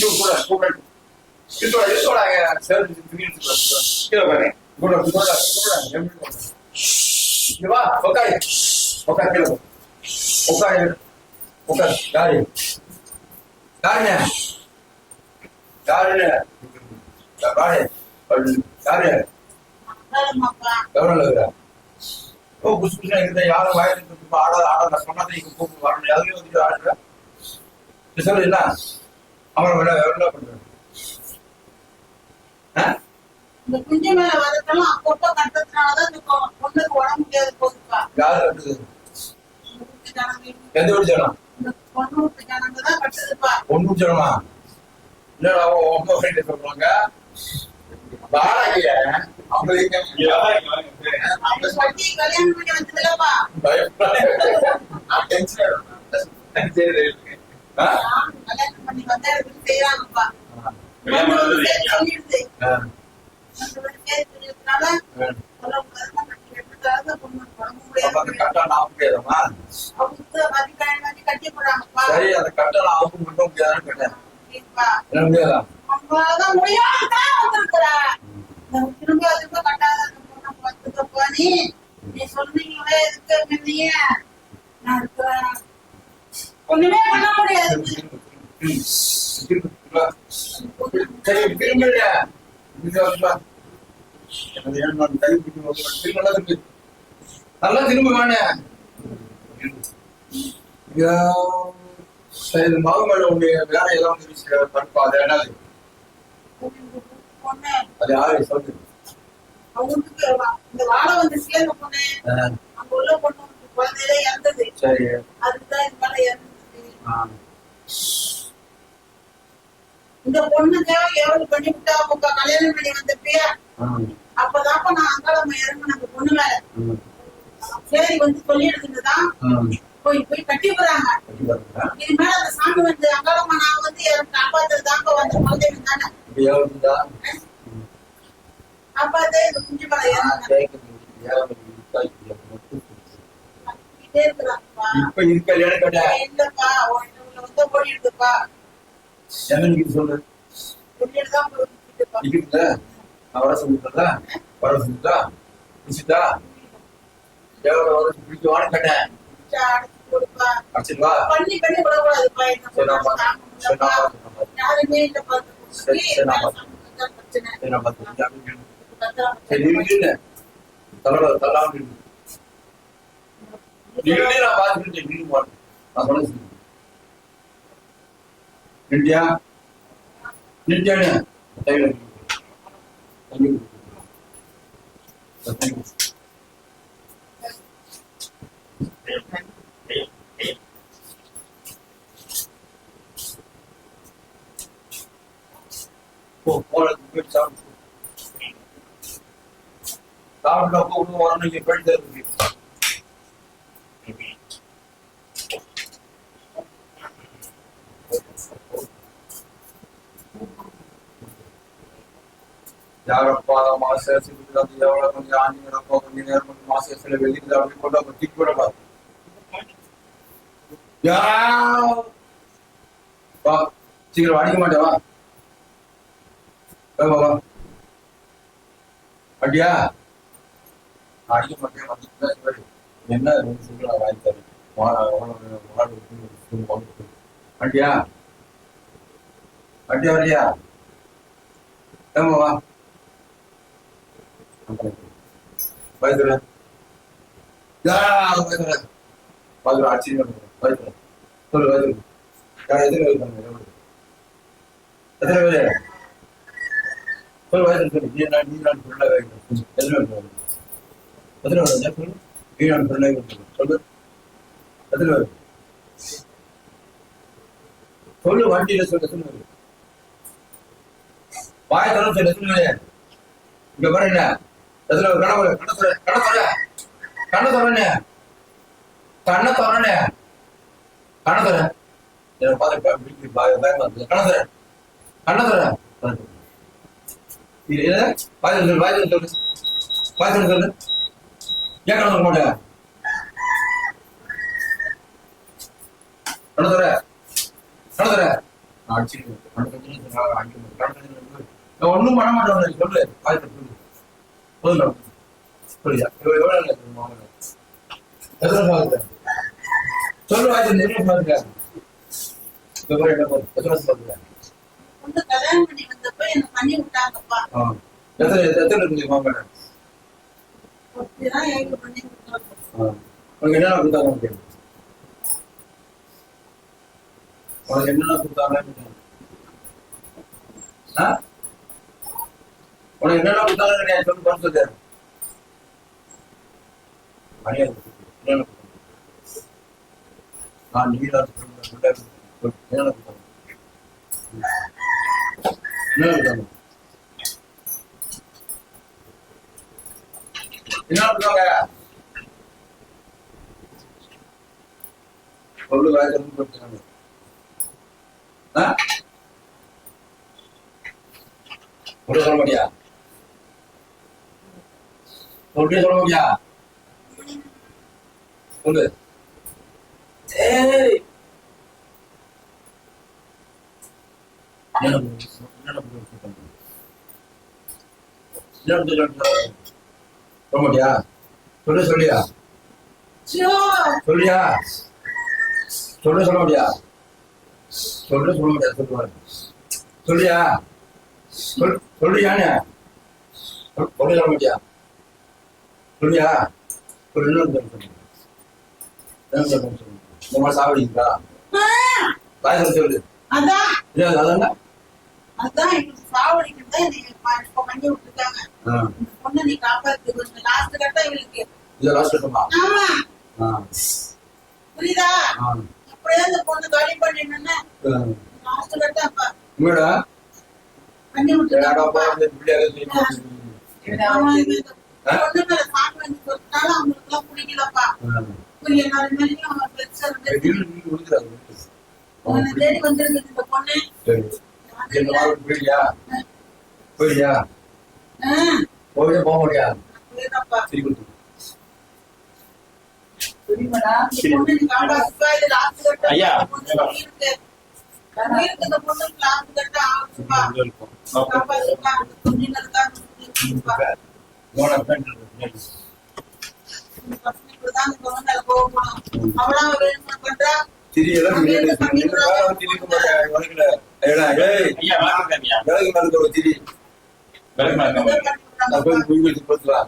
இங்க கூட கூட இருக்கோட இருக்கோட சேர்ந்து திடீர்னு கீழே பாரு கூட கூட இருக்கிறா ஓ யாரும் ஆடாத ஆடாத சொன்னதை வரணும் அவன் விட எவ்வளவு பண்ற ஆ? இந்த குஞ்சு மேல வரத்தெல்லாம் அப்பப்போ கட்டுறதுனாலதான் இந்த பொ- பொண்ணுக்கு உடம்பு முடியாது போகுதுப்பா. யாரு கட்டுது? எந்த வீடு இந்த பொண்ணு வீட்டு ஜனங்க தான் கட்டுதுப்பா இல்லடா அவன் உங்க சொல்றாங்க. அவங்களுக்கு கல்யாணம் பண்ணி கட்டை நான் முடியாதம்மா அவங்க சரி அந்த கட்டை நான் அவங்க மட்டும் முடியாதுன்னு கேட்டேன் முடியாதா திரும்ப திரும்ப கட்டாத பார்த்துக்கப்பா நீ. நீ சொன்னீங்களே இதுக்கு முன்னையே. நான் இருக்கிறேன். ஒண்ணுமே பண்ண முடியாது. நல்லா திரும்ப வேணேன் சரி மகமேல உடைய ஏதாவது விஷயம் படிப்பா அது பொண்ணு அது யாரு? சொல்லு. அவங்களுக்கு இந்த வாழை வந்துச்சுல இந்த பொண்ணு ஆ, அங்க உள்ள பொண்ணு குழந்தையில இறந்தது. சரி. அதுக்குதான் இது மேல இறந்தது. ஆ, இந்த பொண்ணுக்கு எவ்வளவு பண்ணி விட்டா அவங்க கல்யாணம் பண்ணி வந்தப்பயா அப்பதாப்ப நான் அங்காளம்மா இறங்கின அந்த பொண்ணு மேல. ம், சரி வந்து சொல்லிடுதுதான் ம். போய் போய் கட்டி போறாங்க கட்டி பாருங்க. இது மேல அந்த சாமி வந்து அங்காளம்மா நான் வந்து காப்பாத்துறதாங்க வந்து குழந்தைங்க தானே. குஞ்சு மேல ஆ, இறங்க கேக்குது. எவ்வளவு இருக்கா? இது மட்டும் சொல்லு. கிட்டே இருக்கிறாங்கப்பா இப்ப இருக்க இல்லையான்னு கேட்டேன் இல்லப்பா உள்ள வந்து ஓடிடுதுப்பா என்ன நீங்க சொல்லு இருக்குல்ல நான் வர சொல்லிட்டா வர சொல்லிட்டா? பிடிச்சிட்டா எவ்வளவு வர பிடிக்குவான்னு கேட்டேன் அடிச்சு கொடுப்பா அடிச்சிட்டு வா பண்ணி பண்ணி விடக்கூடாதுப்பா இந்த சரி, நான் பொண்ணை பார்த்து- சரி, நான் தாங்க பார்த்து- நான் பார்த்து. யாருமே இல்ல பார்த்து சரி, சரி, நான் பார்த்து. பிரச்சனை சரி, நான் பார்த்து. கத்துறா சரி, நீ நில்லு. தள்ளாத, தள்ளாம நில்லு. நீ நில்லு, நான் பார்த்துக்கிட்டு நில்லு போறேன். நான் சொல்ல சொல்லு. நின்னுட்டியா? நின்னுட்டியாண்ணே? கையில நில்லு. கையில நில்லு. சரி, thank you. போ, போறதுக்கு போய் சாப்பிடு. சாப்பிட்டு அப்போ உள்ள வரணும் இங்க போயிட்டு இருக்கு யாரப்பா மாச சிறுத்தை எவ்வளவு கொஞ்சம் ஆஞ்சநேயரப்பா கொஞ்ச நேரம் கொஞ்சம் மாசத்துல வெளியில அப்படி கொண்டு அப்ப தூக்கி கூட வா சீக்கிரம் அடிக்க மாட்டேன் வா வா, வா அடிக்க மாட்டேன் வந்து என்ன ரெண்டு வாங்கி தரேன் வரியா ஏமா வா ஆச்சரியம் சொல்லு பயந்துரு யார் எதிர வைப்பாங்க சொல்லு சொல்லு. நீ நான் நீ நான் சொல்ல. சொல்லு. நீ நான் சொல்ல. வைக்கிறேன் சொல்லு சொல்லு வண்டியில சொல்லு சொல்லு வாய தரம் சொல்லு சொல்லு இங்க பாருங்க எதுல பேர் கணக்கு கண்ண சொல்ல கண்ண சொல்ல கண்ண சொல்லணே கண்ண சொல்லணே கண்ண சொல்ல என்ன பார்த்து பயம் வந்து கண்ண சொல்ல கண்ண சொல்ல இது வாய் சொல்லு வாய் சொல்லு. வாய் சொல்லு. சொல்லு ஏன் கண்ண சொல்ல மாட்டேன். கண்ண கண்ண ஒண்ணும் பண்ண மாட்டேன் சொல்லு. ஆயிரத்தி சொல்லு. சொல்லுங்க சொல்லியா எவ்வளவு எவ்வளவு நேரம் தெரியுமா உங்களுக்கு? எத்தனை வருஷம் ஆகுது சொல்லு ஆயிரத்தி எத்தனை மாதிரி என்ன கொடுத்தாங்க. உனக்கு என்னென்ன கொடுத்தாங்க உனக்கு என்னென்ன கொடுத்தாங்க நீ சொல்லி பண்ண சொல்லுங்க, கொடுத்தாங்க என்னென்ன கொடுத்தாங்க என்ன கொடுத்தாங்க சொல்லு வேலை இருந்து கொடுத்தாங்க ஆ சொல்ல சொல்ல மாட்டியா சொல்லியே சொல்ல மாட்டியா சொல்லு ஏய் என்ன பண்ணு? என்ன பண்ணு? என்ன பண்ணு? என்ன பண்ணு? சொல்ல மாட்டியா சொல்லு சொல்லியா ஐயோ சொல்லியா சொல்லு சொல்ல மாட்டியா சொல்லு சொல்ல மாட்டியா சொல்லுவாரு சொல்லியா சொல் சொல்லியானே சொல் சொல்லு சொல்ல மாட்டியா சொல்லியா சொல்லு என்ன சொல்லு சொல்லு என்ன சொல்லு சொல்லு இந்த மாதிரி சாப்பிடுங்களா பாய் சொல்லு. அதான். அதான் அதான் எங்களுக்கு சாவடிக்கிறது இப்ப பண்ணி விட்டுருக்காங்க நீ காப்பாத்து கொஞ்சம் லாஸ்ட் கட்டா இவளுக்கு இதை லாஸ்ட் கட்டமா ஆமா. புரியுதா? ஆ. அப்படியே அந்த பொண்ணு காலி பண்ணிடணும்னு லாஸ்ட் கட்டா அப்ப. உங்களோட பண்ணி இந்த பொண்ணு மேல அவங்களுக்கு எல்லாம் பிடிக்கலப்பா. பெருசா உன்னை தேடி வந்திருக்கு இந்த பொண்ணு. போக முடியா சரி கொடுத்து புரியுமாடா இந்த பொண்ணு நீ காப்பாத்துப்பா இது லாஸ்ட் கட்டா ஐயா. இந்த ஐயா விலகு மேல ஒரு திரி. போட்டுவா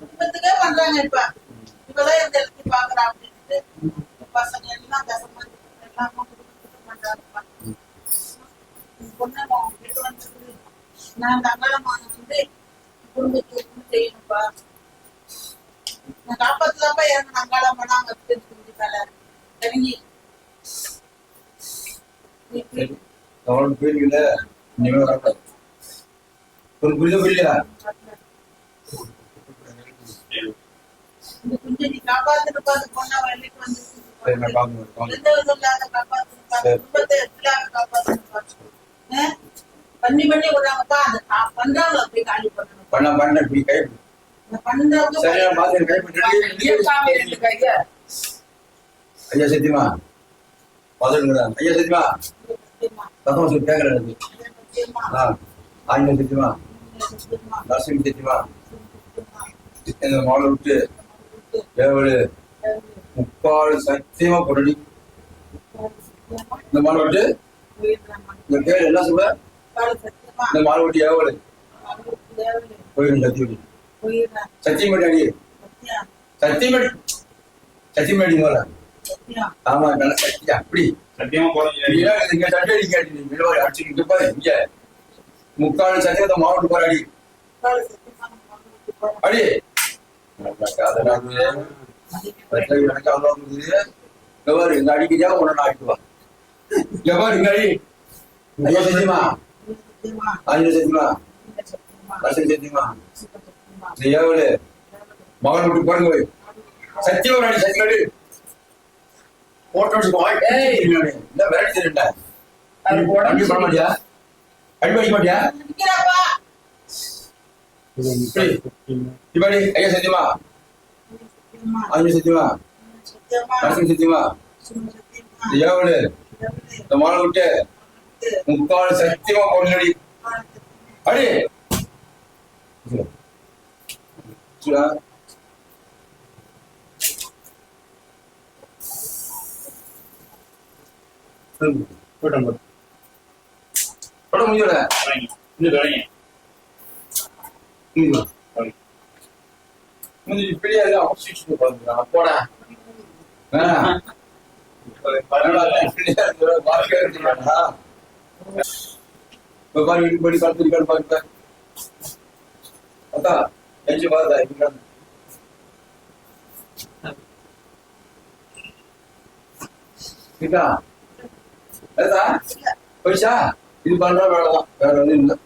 குடும்பத்துக்கே பண்றாங்க இப்ப. இப்பதான் இந்த இடத்துக்கு பாக்குறா அப்படின்ட்டு. பசங்க எல்லாம் தசமா எல்லாமே குடும்பத்துக்கு பண்றாங்கப்பா. பொண்ணு நான் தங்கலமான வந்து குடும்பத்துக்கு செய்யணும்ப்பா? காப்பாத்துதாப்பா நங்காளம் பண்ணாங்க அப்படின்னு மேல இறங்கி. இனிமே வரக்கூடாது. நீ அந்த பொண்ணை வெளிக்கு வந்து எந்த விதம் இல்லாத குடும்பத்தை? பண்ணி பண்ணி விடுறாங்கப்பா. அந்த கா- பண்றவங்கள அப்படியே காலி பண்ணணும். பண்ண பண்ண இப்படி கை ஐயா சத்தியமா? ஐயா சத்தியமா? தத்தம் சொல்லி கேட்கறேன் ஆயிரம் சத்தியமா நரசிம்ம சத்தியமா? சத்தியமா, இந்த மாலை விட்டு முக்கால் சத்தியமா சத்தியமா, இந்த மாலை விட்டு. இந்த பேர் என்ன சொல்ல இந்த மாலை விட்டு ஏவலு. போயிடும் சத்தியம். சத்தியமேடி அடி. சத்தியம், சத்தியமேடி. சத்தியமேடி போல. ஆமா நல்ல சக்தி அப்படி. சத்தியமா போறீங்க இங்க இங்க சட்டை அடிக்க அடி. அடிச்சுக்கிட்டு பாரு இங்க. முக்கால் சத்தியத்தை மாவட்டம் போற அடி. அடி. அதெல்லாம் சட்டை எனக்கு அவ்வளோ இருக்குது எவ்வாறு இங்க அடிக்கிறியா? உடனே அடிக்கு வா எவ்வாறு இங்க அடி. ஐயா சத்தியமா? ரசன் சத்தியமா? சத்தியமா. இந்த ஏவலு மகன் விட்டு பாருங்க போய். சத்தியம் அடி போட்டோ இல்ல விரட்டி தெரியுண்டா அடி பண்ண மாட்டியா? அடி படிக்க மாட்டியா. இப்படி. ஐயா சத்தியமா? ஆஞ்சநேய சத்தியமா? ரசன் சத்தியமா? சத்தியமா, இந்த மாலை விட்டு முக்கால் சத்தியமா கொள்ளடி அடி சுடா போட்டோம் பட முடியல. இது தொடங்கி முடிஞ்சு இப்படியே அவசியம் பாருங்க. போடா வேணாம் பரவாயில்ல, இப்படியே இருக்கிற வாழ்க்கை இருக்கிறாடா. இப்ப இருக்கா? போயிடுச்சா? இது பண்ற வேலைதான் வேற ஒன்றும் இல்லை